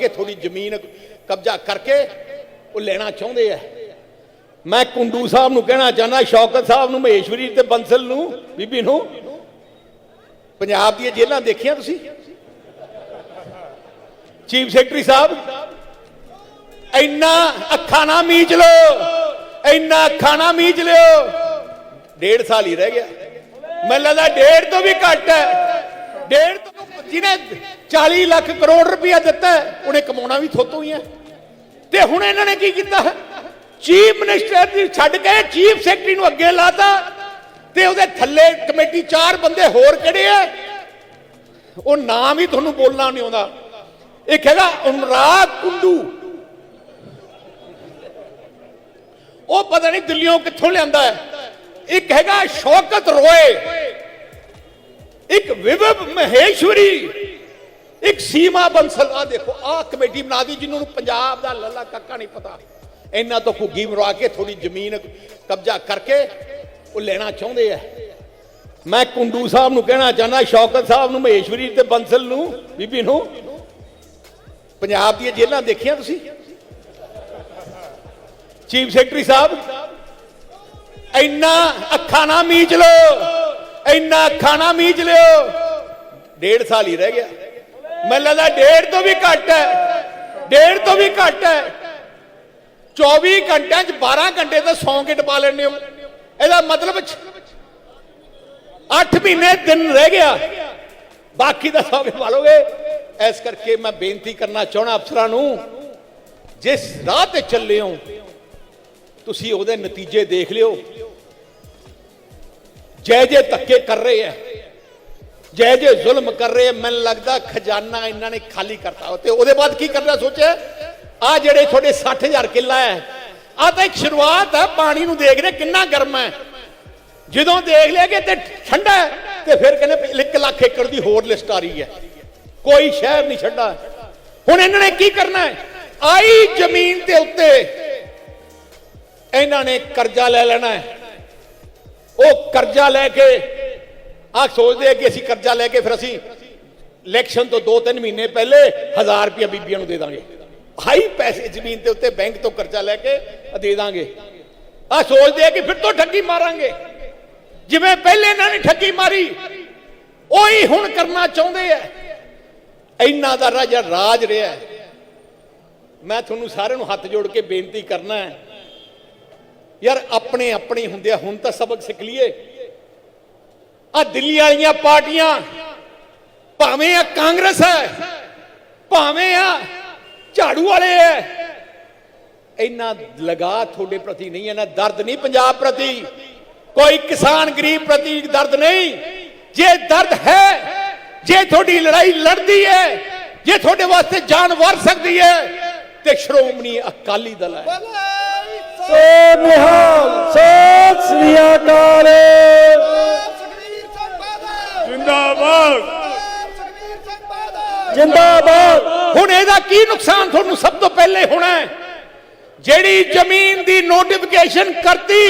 ਕੇ ਥੋੜੀ ਜ਼ਮੀਨ ਕਬਜ਼ਾ ਕਰਕੇ ਉਹ ਲੈਣਾ ਚਾਹੁੰਦੇ ਆ। ਮੈਂ ਕੁੰਡੂ ਸਾਹਿਬ ਨੂੰ ਕਹਿਣਾ ਚਾਹੁੰਦਾ, ਸ਼ੌਕਤ ਸਾਹਿਬ ਨੂੰ, ਮਹੇਸ਼ਵਰੀ ਤੇ ਬੰਸਲ ਨੂੰ, ਬੀਬੀ ਨੂੰ। ਪੰਜਾਬ ਦੀਆਂ ਜੇਲ੍ਹਾਂ ਦੇਖੀਆਂ ਤੁਸੀਂ? ਚੀਫ ਸੈਕਟਰੀ ਸਾਹਿਬ, ਇੰਨਾ ਅੱਖਾਂ ਨਾ ਮੀਚ ਲੋ ਇੰਨਾ ਅੱਖਾਂ ਨਾ ਮੀਚ ਲਿਓ। ਡੇਢ ਸਾਲ ਹੀ ਰਹਿ ਗਿਆ। ਮੈਨੂੰ ਲੱਗਦਾ ਡੇਢ ਤੋਂ ਵੀ ਘੱਟ ਹੈ। ਡੇਢ ਤੋਂ ਜਿਹਨੇ 40 ਲੱਖ ਕਰੋੜ ਰੁਪਇਆ ਦਿੱਤਾ, ਉਹਨੇ ਕਮਾਉਣਾ ਵੀ ਥੋਤੋਂ ਹੀ ਹੈ। ਤੇ ਹੁਣ ਇਹਨਾਂ ਨੇ ਕੀ ਕੀਤਾ? ਚੀਫ ਮਿਨਿਸਟਰ ਦੀ ਛੱਡ ਕੇ ਚੀਫ ਸੈਕਟਰੀ ਨੂੰ ਅੱਗੇ ਲਾਤਾ ਤੇ ਉਹਦੇ ਥੱਲੇ ਕਮੇਟੀ ਚਾਰ ਬੰਦੇ ਹੋਰ ਕਿਹੜੇ ਆ? ਉਹ ਨਾਮ ਹੀ ਤੁਹਾਨੂੰ ਬੋਲਣਾ ਨਹੀਂ ਆਉਂਦਾ। ਇੱਕ ਹੈਗਾ ਅਨੁਰਾਗ ਕੁੰਡੂ। ਉਹ ਪਤਾ ਨਹੀਂ ਦਿੱਲੀੋਂ ਕਿੱਥੋਂ ਲਿਆਂਦਾ ਹੈ। ਇੱਕ ਹੈਗਾ ਸ਼ੌਕਤ ਰੋਏ। ਇੱਕ ਵਿਵਬ ਮਹੇਸ਼ਵਰੀ, ਇੱਕ ਸੀਮਾ ਬੰਸਲ ਆ ਦੇਖੋ ਆ ਕਮੇਟੀ ਬਣਾ ਦੀ ਜਿਹਨੂੰ ਪੰਜਾਬ ਦਾ ਲੱਲਾ ਕੱਕਾ ਨਹੀਂ ਪਤਾ। ਇਹਨਾਂ ਤੋਂ ਘੁੱਗੀ ਮਰਵਾ ਕੇ ਥੋੜੀ ਜ਼ਮੀਨ ਕਬਜ਼ਾ ਕਰਕੇ ਉਹ ਲੈਣਾ ਚਾਹੁੰਦੇ ਆ। ਮੈਂ ਕੁੰਡੂ ਸਾਹਿਬ ਨੂੰ ਕਹਿਣਾ ਚਾਹੁੰਦਾ, ਸ਼ੌਕਤ ਸਾਹਿਬ ਨੂੰ, ਮਹੇਸ਼ਵਰੀ ਤੇ ਬੰਸਲ ਨੂੰ, ਬੀਬੀ ਨੂੰ। ਪੰਜਾਬ ਦੀਆਂ ਜੇਲ੍ਹਾਂ ਦੇਖੀਆਂ ਤੁਸੀਂ? ਚੀਫ ਸੈਕਟਰੀ ਸਾਹਿਬ, ਇੰਨਾ ਅੱਖਾਂ ਨਾ ਮੀਚ ਲੋ ਇੰਨਾ ਖਾਣਾ ਨਾ ਲਿਓ। ਡੇਢ ਸਾਲ ਹੀ ਰਹਿ ਗਿਆ। ਮੈਨੂੰ ਲੱਗਦਾ ਡੇਢ ਤੋਂ ਵੀ ਘੱਟ ਹੈ। ਡੇਢ ਤੋਂ ਵੀ ਘੱਟ ਹੈ। 24 ਘੰਟਿਆਂ ਚ 12 ਘੰਟੇ ਤਾਂ ਸੌਂ ਕੇ ਟਪਾ ਲੈਣੇ ਹੋ। ਇਹਦਾ ਮਤਲਬ 8 ਮਹੀਨੇ ਦਿਨ ਰਹਿ ਗਿਆ। ਬਾਕੀ ਦਾ ਸੌ ਕੇ ਪਾਲੋਗੇ ਇਸ ਕਰਕੇ ਮੈਂ ਬੇਨਤੀ ਕਰਨਾ ਚਾਹਣਾ ਅਫਸਰਾਂ ਨੂੰ, ਜਿਸ ਰਾਹ ਤੇ ਚੱਲੇ ਹੋ, ਤੁਸੀਂ ਉਹਦੇ ਨਤੀਜੇ ਦੇਖ ਲਿਓ। ਜੈ ਜੇ ਧੱਕੇ ਕਰ ਰਹੇ ਆ ਜੈ ਜੇ ਜ਼ੁਲਮ ਕਰ ਰਹੇ ਆ ਮੈਨੂੰ ਲੱਗਦਾ ਖਜ਼ਾਨਾ ਇਹਨਾਂ ਨੇ ਖਾਲੀ ਕਰਤਾ। ਤੇ ਉਹਦੇ ਬਾਅਦ ਕੀ ਕਰਨਾ ਸੋਚਿਆ? ਆ ਜਿਹੜੇ ਤੁਹਾਡੇ 60000 ਕਿੱਲਾ ਹੈ ਆ ਤਾਂ ਇੱਕ ਸ਼ੁਰੂਆਤ ਹੈ ਪਾਣੀ ਨੂੰ ਦੇਖ ਰਹੇ ਕਿੰਨਾ ਗਰਮ ਹੈ ਜਦੋਂ ਦੇਖ ਲਿਆ ਕਿ ਤੇ ਠੰਡਾ ਹੈ ਤੇ ਫਿਰ ਕਹਿੰਦੇ 1 ਲੱਖ ਏਕੜ ਦੀ ਹੋਰ ਲਿਸਟ ਆ ਰਹੀ ਹੈ ਕੋਈ ਸ਼ਹਿਰ ਨਹੀਂ ਛੱਡਾ ਹੁਣ ਇਹਨਾਂ ਨੇ ਕੀ ਕਰਨਾ ਹੈ ਆਈ ਜ਼ਮੀਨ ਦੇ ਉੱਤੇ ਇਹਨਾਂ ਨੇ ਕਰਜ਼ਾ ਲੈ ਲੈਣਾ ਹੈ ਉਹ ਕਰਜ਼ਾ ਲੈ ਕੇ ਆ ਸੋਚਦੇ ਆ ਕਿ ਅਸੀਂ ਕਰਜ਼ਾ ਲੈ ਕੇ ਫਿਰ ਅਸੀਂ ਇਲੈਕਸ਼ਨ ਤੋਂ 2-3 ਮਹੀਨੇ ਪਹਿਲੇ 1000 ਰੁਪਏ ਬੀਬੀਆਂ ਨੂੰ ਦੇ ਦਾਂਗੇ। ਹਾਈ ਪੈਸੇ ਜ਼ਮੀਨ ਦੇ ਉੱਤੇ ਬੈਂਕ ਤੋਂ ਕਰਜ਼ਾ ਲੈ ਕੇ ਦੇ ਦਾਂਗੇ। ਆ ਸੋਚਦੇ ਆ ਕਿ ਫਿਰ ਤੋਂ ਠੱਗੀ ਮਾਰਾਂਗੇ। ਜਿਵੇਂ ਪਹਿਲੇ ਇਹਨਾਂ ਨੇ ਠੱਗੀ ਮਾਰੀ, ਉਹੀ ਹੁਣ ਕਰਨਾ ਚਾਹੁੰਦੇ ਆ। ਇੰਨਾ ਦਾ ਰਾਜਾ ਰਾਜ ਰਿਹਾ। ਮੈਂ ਤੁਹਾਨੂੰ ਸਾਰਿਆਂ ਨੂੰ ਹੱਥ ਜੋੜ ਕੇ ਬੇਨਤੀ ਕਰਨਾ ਹੈ ਯਾਰ ਆਪਣੇ ਆਪਣੇ ਹੁੰਦੇ ਆ ਹੁਣ ਤਾਂ ਸਬਕ ਸਿੱਖ ਲਈਏ। ਆ ਦਿੱਲੀ ਵਾਲੀਆਂ ਪਾਰਟੀਆਂ ਭਾਵੇਂ ਆ ਕਾਂਗਰਸ ਹੈ, ਭਾਵੇਂ ਆ ਝਾੜੂ ਵਾਲੇ ਐ ਇੰਨਾ ਲਗਾ ਤੁਹਾਡੇ ਪ੍ਰਤੀ ਨਹੀਂ ਇਹਨਾਂ ਦਰਦ ਨਹੀਂ ਪੰਜਾਬ ਪ੍ਰਤੀ। ਕੋਈ ਕਿਸਾਨ ਗਰੀਬ ਪ੍ਰਤੀ ਦਰਦ ਨਹੀਂ। ਜੇ ਦਰਦ ਹੈ, ਜੇ ਤੁਹਾਡੀ ਲੜਾਈ ਲੜਦੀ ਹੈ, ਜੇ ਤੁਹਾਡੇ ਵਾਸਤੇ ਜਾਨ ਵਰ ਸਕਦੀ ਹੈ, ਤੇ ਸ਼੍ਰੋਮਣੀ ਅਕਾਲੀ ਦਲ ਹੈ। ਸੋ ਨਿਹਾਲ ਸਤਿ ਸ੍ਰੀ ਅਕਾਲ। ਸੁਖਵੀਰ ਸਿੰਘ ਬਾਦਲ ਜਿੰਦਾਬਾਦ। ਸੁਖਵੀਰ ਸਿੰਘ ਬਾਦਲ ਜਿੰਦਾਬਾਦ। ਹੁਣ ਇਹਦਾ ਕੀ ਨੁਕਸਾਨ ਤੁਹਾਨੂੰ ਸਭ ਤੋਂ ਪਹਿਲੇ ਹੋਣਾ ਹੈ? ਜਿਹੜੀ ਜ਼ਮੀਨ ਦੀ ਨੋਟੀਫਿਕੇਸ਼ਨ ਕਰਤੀ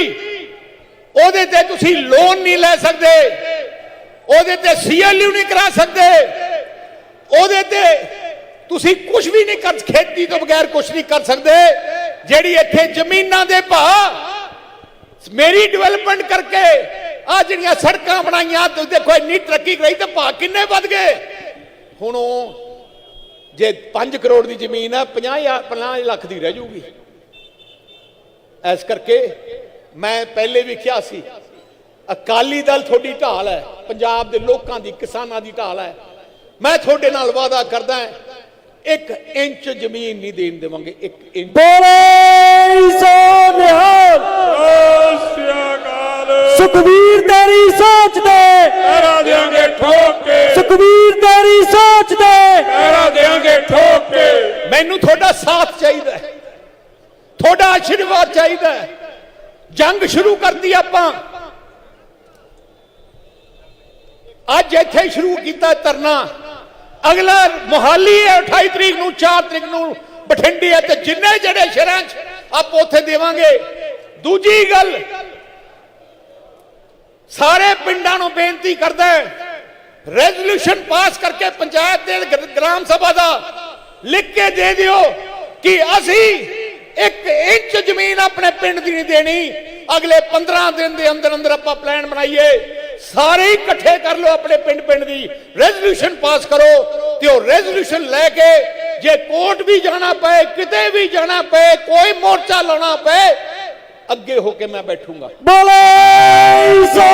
ਉਹਦੇ ਤੇ ਤੁਸੀਂ ਲੋਨ ਨਹੀਂ ਲੈ ਸਕਦੇ। ਉਹਦੇ ਤੇ ਸੀਐਲਯੂ ਨਹੀਂ ਕਰਾ ਸਕਦੇ। ਉਹਦੇ ਤੇ ਤੁਸੀਂ ਕੁਝ ਵੀ ਨਹੀਂ ਕਰ ਖੇਤੀ ਤੋਂ ਬਗੈਰ ਕੁਝ ਨਹੀਂ ਕਰ ਸਕਦੇ। ਜਿਹੜੀ ਇੱਥੇ ਜ਼ਮੀਨਾਂ ਦੇ ਭਾਅ ਮੇਰੀ ਡਿਵੈਲਪਮੈਂਟ ਕਰਕੇ ਆ ਜਿਹੜੀਆਂ ਸੜਕਾਂ ਬਣਾਈਆਂ, ਤੁਸੀਂ ਦੇਖੋ ਇੰਨੀ ਤਰੱਕੀ ਕਰਾਈ ਤੇ ਭਾਅ ਕਿੰਨੇ ਵੱਧ ਗਏ। ਹੁਣ ਉਹ ਜੇ 5 ਕਰੋੜ ਦੀ ਜ਼ਮੀਨ ਹੈ 50 ਜਾਂ 50 ਲੱਖ ਦੀ ਰਹਿ ਜੂਗੀ। ਇਸ ਕਰਕੇ ਮੈਂ ਪਹਿਲੇ ਵੀ ਕਿਹਾ ਸੀ, ਅਕਾਲੀ ਦਲ ਤੁਹਾਡੀ ਢਾਲ ਹੈ, ਪੰਜਾਬ ਦੇ ਲੋਕਾਂ ਦੀ, ਕਿਸਾਨਾਂ ਦੀ ਢਾਲ ਹੈ। ਮੈਂ ਤੁਹਾਡੇ ਨਾਲ ਵਾਅਦਾ ਕਰਦਾ ਹਾਂ ਇੱਕ ਇੰਚ ਜ਼ਮੀਨ ਨਹੀਂ ਦੇਣ ਦੇਵਾਂਗੇ ਇੱਕ ਇੰਚ। ਬੋਲੇ ਸੋ ਨਿਹਾਲ। ਸੁਖਵੀਰ ਤੇਰੀ ਸੋਚ ਦੇ। ਪੈਰਾ ਦੇਾਂਗੇ ਠੋਕ। ਕੇ ਸੁਖਵੀਰ ਤੇਰੀ ਸੋਚ ਦੇ। ਪੈਰਾ ਦੇਾਂਗੇ ਠੋਕ। ਕੇ ਮੈਨੂੰ ਤੁਹਾਡਾ ਸਾਥ ਚਾਹੀਦਾ ਹੈ। ਤੁਹਾਡਾ ਆਸ਼ੀਰਵਾਦ ਚਾਹੀਦਾ ਹੈ। ਜੰਗ ਸ਼ੁਰੂ ਕਰਤੀ ਆਪਾਂ। ਅੱਜ ਇੱਥੇ ਸ਼ੁਰੂ ਕੀਤਾ ਧਰਨਾ। ਅਗਲਾ ਮੁਹਾਲੀ ਹੈ 28 ਤਰੀਕ ਨੂੰ 4 ਤਰੀਕ ਨੂੰ ਬਠਿੰਡੇ ਹੈ ਤੇ ਜਿੰਨੇ ਜਿਹੜੇ ਸ਼ਹਿਰਾਂ 'ਚ ਆਪ ਉੱਥੇ ਦੇਵਾਂਗੇ। ਦੂਜੀ ਗੱਲ, ਸਾਰੇ ਪਿੰਡਾਂ ਨੂੰ ਬੇਨਤੀ ਕਰਦਾ ਹੈ ਰੈਜ਼ੋਲੂਸ਼ਨ ਪਾਸ ਕਰਕੇ ਪੰਚਾਇਤ ਦੇ ਗ੍ਰਾਮ ਸਭਾ ਦਾ ਲਿਖ ਕੇ ਦੇ ਦਿਓ ਕਿ ਅਸੀਂ ਇੱਕ ਇੰਚ ਜ਼ਮੀਨ ਆਪਣੇ ਪਿੰਡ ਦੀ ਨਹੀਂ ਦੇਣੀ। ਅਗਲੇ 15 ਦਿਨ ਦੇ ਅੰਦਰ ਅੰਦਰ ਆਪਾਂ ਪਲਾਨ ਬਣਾਈਏ। ਸਾਰੇ ਹੀ ਇਕੱਠੇ ਕਰ ਲਓ ਆਪਣੇ ਪਿੰਡ ਪਿੰਡ ਦੀ। ਰੈਜ਼ੋਲੂਸ਼ਨ ਪਾਸ ਕਰੋ ਤੇ ਉਹ ਰੈਜ਼ੋਲੂਸ਼ਨ ਲੈ ਕੇ ਜੇ ਕੋਰਟ ਵੀ ਜਾਣਾ ਪਏ, ਕਿਤੇ ਵੀ ਜਾਣਾ ਪਏ, ਕੋਈ ਮੋਰਚਾ ਲਾਉਣਾ ਪਏ, ਅੱਗੇ ਹੋ ਕੇ ਮੈਂ ਬੈਠੂੰਗਾ। ਬੋਲੇ ਸੋ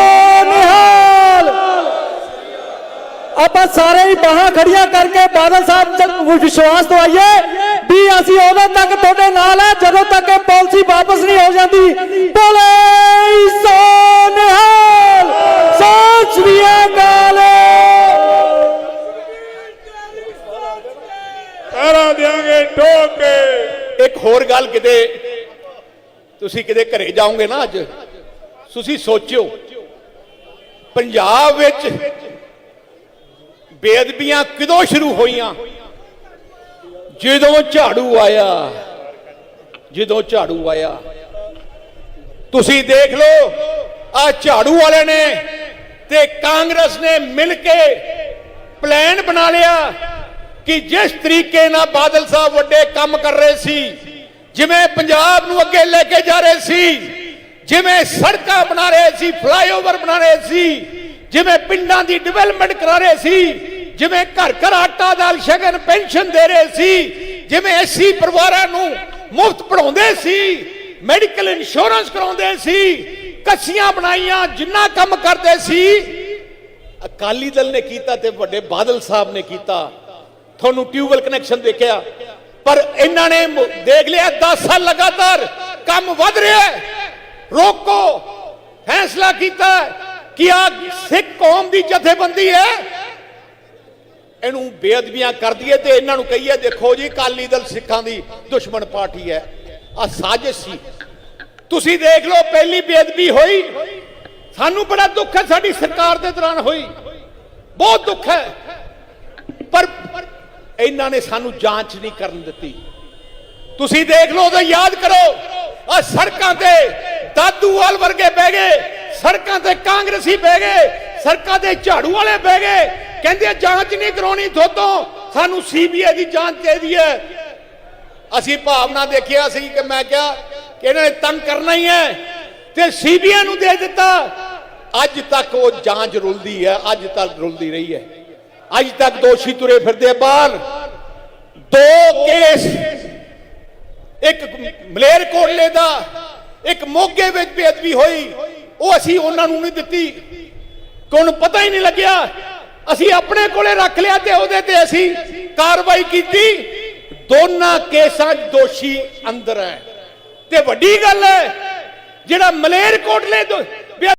ਆਪਾਂ ਸਾਰੇ ਹੀ ਬਾਹਾਂ ਖੜੀਆਂ ਕਰਕੇ ਬਾਦਲ ਸਾਹਿਬ ਤੱਕ ਵਿਸ਼ਵਾਸ ਦਵਾਈਏ ਵੀ ਅਸੀਂ ਉਦੋਂ ਤੱਕ ਤੁਹਾਡੇ ਨਾਲ ਹੈ ਜਦੋਂ ਤੱਕ ਇਹ ਪਾਲਿਸੀ ਵਾਪਸ ਨਹੀਂ ਹੋ ਜਾਂਦੀ। ਬੋਲੇ ਹੋਰ ਗੱਲ ਕਿਤੇ ਤੁਸੀਂ ਕਿਤੇ ਘਰੇ ਜਾਓਗੇ ਨਾ ਅੱਜ? ਤੁਸੀਂ ਸੋਚਿਓ, ਪੰਜਾਬ ਵਿੱਚ ਬੇਅਦਬੀਆਂ ਕਿਦੋਂ ਸ਼ੁਰੂ ਹੋਈਆਂ? ਜਦੋਂ ਝਾੜੂ ਆਇਆ, ਜਦੋਂ ਝਾੜੂ ਆਇਆ। ਤੁਸੀਂ ਦੇਖ ਲਓ, ਆ ਝਾੜੂ ਵਾਲੇ ਨੇ ਤੇ ਕਾਂਗਰਸ ਨੇ ਮਿਲ ਕੇ ਪਲਾਨ ਬਣਾ ਲਿਆ ਕਿ ਜਿਸ ਤਰੀਕੇ ਨਾਲ ਬਾਦਲ ਸਾਹਿਬ ਵੱਡੇ ਕੰਮ ਕਰ ਰਹੇ ਸੀ ਜਿਵੇਂ ਪੰਜਾਬ ਨੂੰ ਅੱਗੇ ਲੈ ਕੇ ਜਾ ਰਹੇ ਸੀ, ਜਿਵੇਂ ਸੜਕਾਂ ਬਣਾ ਰਹੇ ਸੀ ਫਲਾਈਓਵਰ ਬਣਾ ਰਹੇ ਸੀ, ਜਿਵੇਂ ਪਿੰਡਾਂ ਦੀ ਡਿਵੈਲਪਮੈਂਟ ਕਰਾ ਰਹੇ ਸੀ, ਜਿਵੇਂ ਘਰ ਘਰ ਆਟਾ ਦਾਲ ਸ਼ਗਨ ਪੈਨਸ਼ਨ ਦੇ ਰਹੇ ਸੀ, ਜਿਵੇਂ ਐਸੀ ਪਰਿਵਾਰਾਂ ਨੂੰ ਮੁਫਤ ਪੜਾਉਂਦੇ ਸੀ ਮੈਡੀਕਲ ਇੰਸ਼ੋਰੈਂਸ ਕਰਾਉਂਦੇ ਸੀ, ਕੱਸੀਆਂ ਬਣਾਈਆਂ, ਜਿੰਨਾ ਕੰਮ ਕਰਦੇ ਸੀ। ਅਕਾਲੀ ਦਲ ਨੇ ਕੀਤਾ ਤੇ ਵੱਡੇ ਬਾਦਲ ਸਾਹਿਬ ਨੇ ਕੀਤਾ। ਤੁਹਾਨੂੰ ਟਿਊਬਵੈਲ ਕਨੈਕਸ਼ਨ ਦੇਖਿਆ? ਪਰ ਇਹਨਾਂ ਨੇ ਦੇਖ ਲਿਆ 10 ਸਾਲ ਲਗਾਤਾਰ ਕੰਮ ਵੱਧ ਰਿਹਾ ਹੈ। ਰੋਕੋ, ਫੈਸਲਾ ਕੀਤਾ ਕਿ ਆ ਸਿੱਖ ਕੌਮ ਦੀ ਜਥੇਬੰਦੀ ਹੈ। ਇਹਨੂੰ ਬੇਅਦਬੀਆਂ ਕਰ ਦਈਏ ਤੇ ਇਹਨਾਂ ਨੂੰ ਕਹੀਏ, ਦੇਖੋ ਜੀ, ਅਕਾਲੀ ਦਲ ਸਿੱਖਾਂ ਦੀ ਦੁਸ਼ਮਣ ਪਾਰਟੀ ਹੈ। ਆ ਸਾਜ਼ਿਸ਼ ਸੀ। ਤੁਸੀਂ ਦੇਖ ਲਓ, ਪਹਿਲੀ ਬੇਅਦਬੀ ਹੋਈ। ਸਾਨੂੰ ਬੜਾ ਦੁੱਖ ਹੈ, ਸਾਡੀ ਸਰਕਾਰ ਦੇ ਦੌਰਾਨ ਹੋਈ। ਬਹੁਤ ਦੁੱਖ ਹੈ। ਪਰ ਇਹਨਾਂ ਨੇ ਸਾਨੂੰ ਜਾਂਚ ਨਹੀਂ ਕਰਨ ਦਿੱਤੀ। ਤੁਸੀਂ ਦੇਖ ਲਓ ਤਾਂ ਯਾਦ ਕਰੋ ਆ ਸੜਕਾਂ ਤੇ ਦਾਦੂਵਾਲ ਵਰਗੇ ਬਹਿ ਗਏ, ਸੜਕਾਂ ਤੇ ਕਾਂਗਰਸੀ ਬਹਿ ਗਏ, ਸੜਕਾਂ ਤੇ ਝਾੜੂ ਵਾਲੇ ਬਹਿ ਗਏ। ਕਹਿੰਦੇ ਜਾਂਚ ਨਹੀਂ ਕਰਾਉਣੀ ਥੋਤੋਂ ਸਾਨੂੰ ਸੀਬੀਆਈ ਦੀ ਜਾਂਚ ਚਾਹੀਦੀ ਹੈ। ਅਸੀਂ ਭਾਵਨਾ ਦੇਖਿਆ ਸੀ ਕਿ ਮੈਂ ਕਿਹਾ ਕਿ ਇਹਨਾਂ ਨੇ ਤੰਗ ਕਰਨਾ ਹੀ ਹੈ ਤੇ ਸੀਬੀਆਈ ਨੂੰ ਦੇ ਦਿੱਤਾ। ਅੱਜ ਤੱਕ ਉਹ ਜਾਂਚ ਰੁਲਦੀ ਹੈ, ਅੱਜ ਤੱਕ ਰੁਲਦੀ ਰਹੀ ਹੈ। ਅੱਜ ਤੱਕ ਦੋਸ਼ੀ ਤੁਰੇ ਫਿਰਦੇ ਬਾਹਰ। ਦੋ ਕੇਸ। ਇੱਕ ਮਲੇਰ ਕੋਟਲੇ ਦਾ, ਇੱਕ ਮੋਗੇ ਵਿੱਚ ਬੇਅਦਬੀ ਹੋਈ। ਉਹ ਅਸੀਂ ਉਹਨਾਂ ਨੂੰ ਨਹੀਂ ਦਿੱਤੀ। ਕੋਣ ਪਤਾ ਹੀ ਨਹੀਂ ਲੱਗਿਆ। ਅਸੀਂ ਆਪਣੇ ਕੋਲੇ ਰੱਖ ਲਿਆ ਤੇ ਉਹਦੇ ਤੇ ਅਸੀਂ ਕਾਰਵਾਈ ਕੀਤੀ। ਦੋਨਾਂ ਕੇਸਾਂ 'ਚ ਦੋਸ਼ੀ ਅੰਦਰ ਹੈ। ਤੇ ਵੱਡੀ ਗੱਲ ਹੈ, ਜਿਹੜਾ ਮਲੇਰ ਕੋਟਲੇ ਤੋਂ